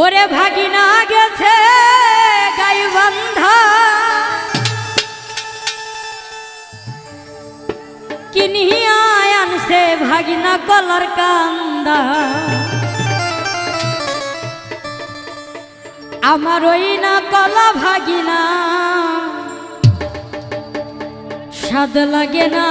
ওরে ভাগিনা গেছে গাই কিনিয়া আনছে ভাগিনা কলার কান্দা। আমার ওই না কলা ভাগিনা। সাদ লাগে না।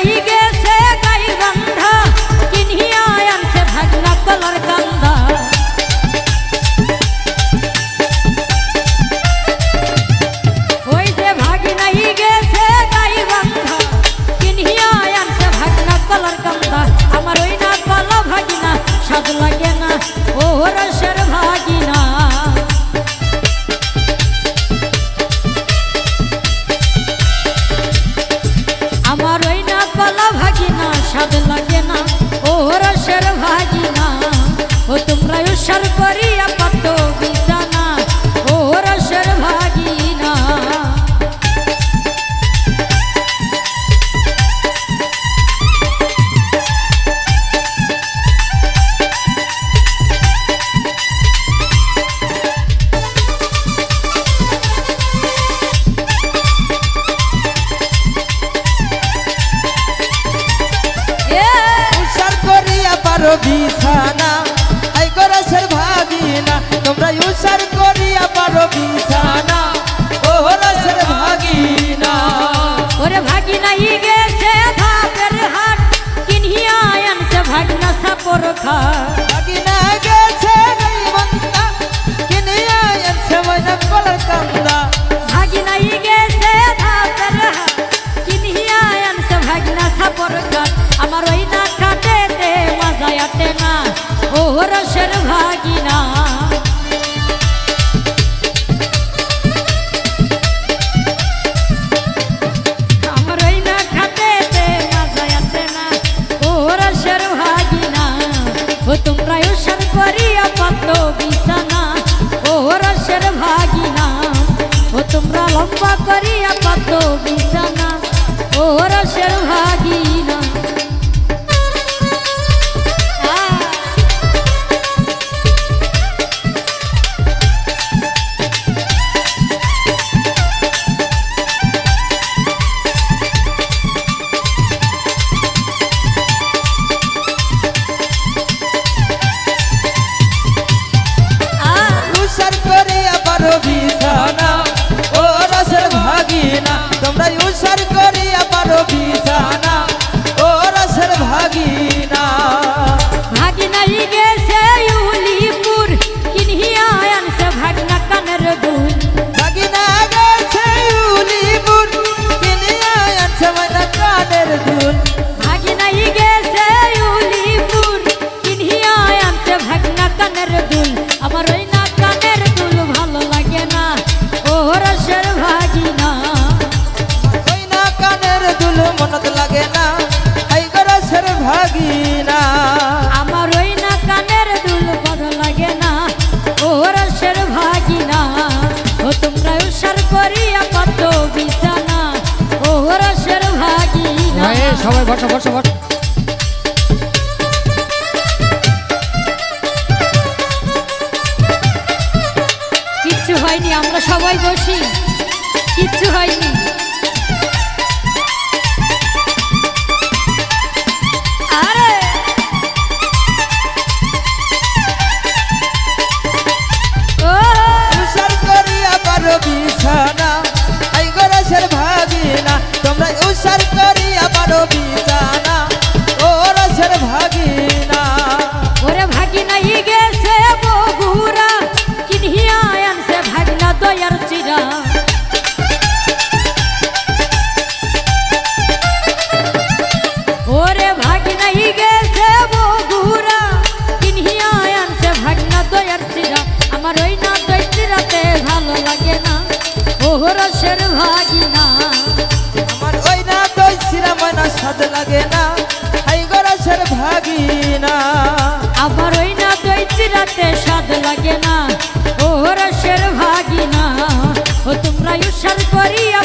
ahí. সরপরিয়া কত বিছানা ও রসর ভাগিনা। বিছানা পরখা अब्बा करिया पत्तो बिसाना ओरा शरहागीना মনত লাগে না। আই গরসের ভাগিনা। আমার ওই না কানের দুল বড় লাগে না। ও রসের ভাগিনা। ও তোমরা উসার করিয়া কত বিছানা। ও রসের ভাগিনা। সবাই বসো বসো বসো। কিচ্ছু হয়নি আমরা সবাই বসি। কিচ্ছু হয়নি। ಅರೆ নাদ লাগে না, হাই গরাসের ভাগিনা। আবার ওই না দইছি রাতে স্বাদ লাগে না, ও রসের ভাগিনা। ও তোমরা ইসার করিয়া